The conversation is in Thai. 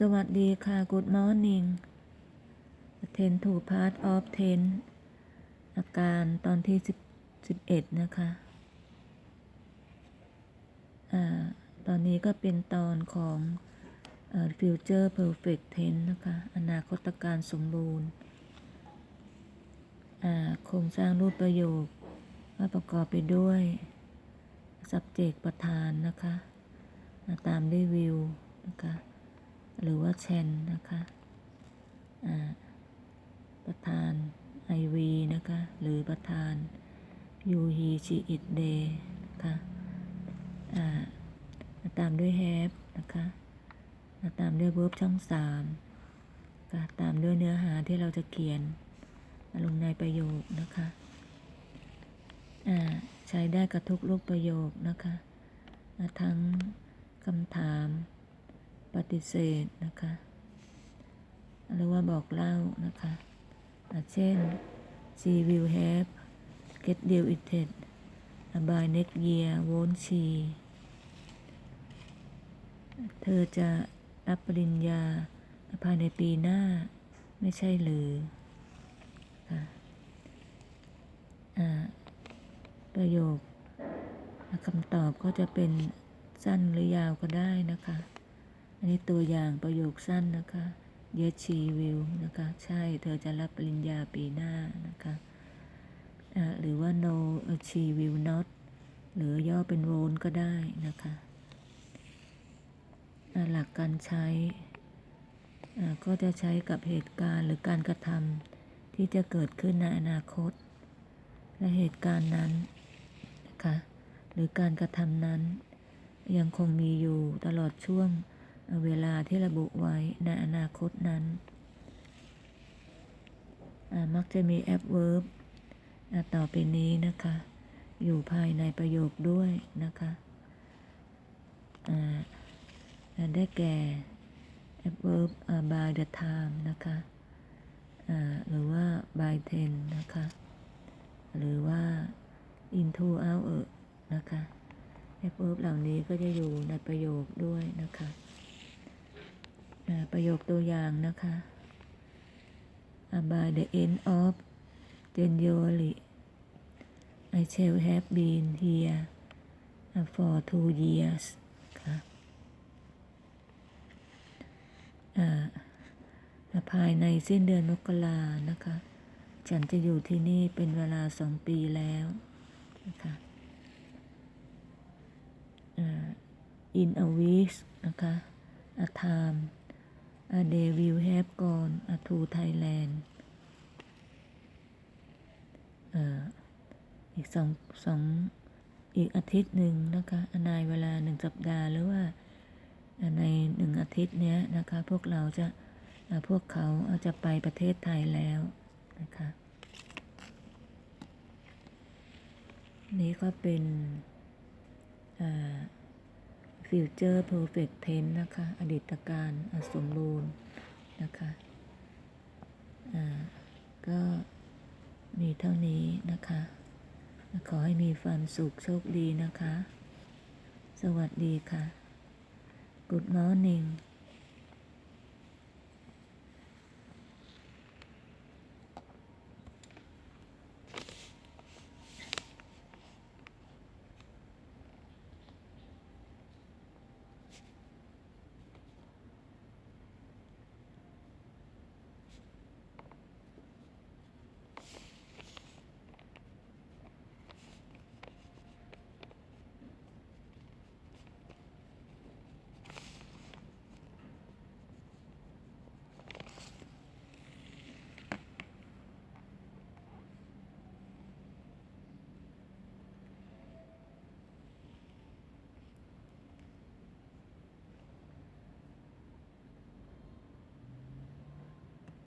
สวัสดีค่ะ Good morning ten to part of ten อาการตอนที่สิบสิบเอ็ดนะคะ อ่า ตอนนี้ก็เป็นตอนของอ future perfect tense นะคะ อนาคตการสมบูรณ์ อ่า โครงสร้างรูปประโยคว่าประกอบไปด้วย subject ประธานนะคะ ตามด้วย will นะคะ หรือว่าแชนนะคะประธาน IV นะคะหรือประธาน You He She It They นะคะอ่าตามด้วย have นะคะตามด้วย verb ช่องสามค่ะตามด้วยเนื้อหาที่เราจะเขียนลงในประโยคนะคะใช้ได้กับทุกรูปประโยคนะคะ ทั้งคำถาม ฏิเสธนะคะหรือว่าบอกเล่านะคะอะเช่น she will have get deal it by next year won't she เธอจะรับปริญญาภายในปีหน้าไม่ใช่หรือค่ะประโยคคำตอบก็จะเป็นสั้นหรือยาวก็ได้นะคะ อันนี้ตัวอย่างประโยคสั้นนะคะ Yes she will นะคะ ใช่เธอจะรับปริญญาปีหน้านะคะหรือว่า no she will not หรือย่อเป็น won't ก็ได้นะคะหลักการใช้ก็จะใช้กับเหตุการณ์หรือการกระทำที่จะเกิดขึ้นในอนาคต และเหตุการณ์นั้นนะคะหรือการกระทำนั้น ยังคงมีอยู่ตลอดช่วง เวลาที่ระบุไว้ในอนาคตนั้น มักจะมี adverb ต่อไปนี้นะคะ อยู่ภายในประโยคด้วยนะคะได้แก่ adverb by the time นะคะหรือว่า by ten นะคะ หรือว่า into out นะคะ adverb เหล่านี้ก็จะอยู่ในประโยคด้วยนะคะ ประโยคตัวอย่างนะคะ by the end of January I shall have been here for two years ค่ะภายในสิ้นเดือนมกรานะคะ ฉันจะอยู่ที่นี่เป็นเวลาสองปีแล้วนะคะ in a week นะคะ a time a day will have gone to Thailand อีกสองสองอีกอาทิตย์หนึ่งนะคะในเวลาหนึ่งสัปดาห์หรือว่าในหนึ่งอาทิตย์เนี้ยนะคะพวกเราจะพวกเขาจะไปประเทศไทยแล้วนะคะนี้ก็เป็นอร์ เพอร์เฟกต์เทนนะคะ อดีตการสมบูรณ์นะคะ อ่า ก็มีเท่านี้นะคะ ขอให้มีความสุขโชคดีนะคะ สวัสดีค่ะ Good morning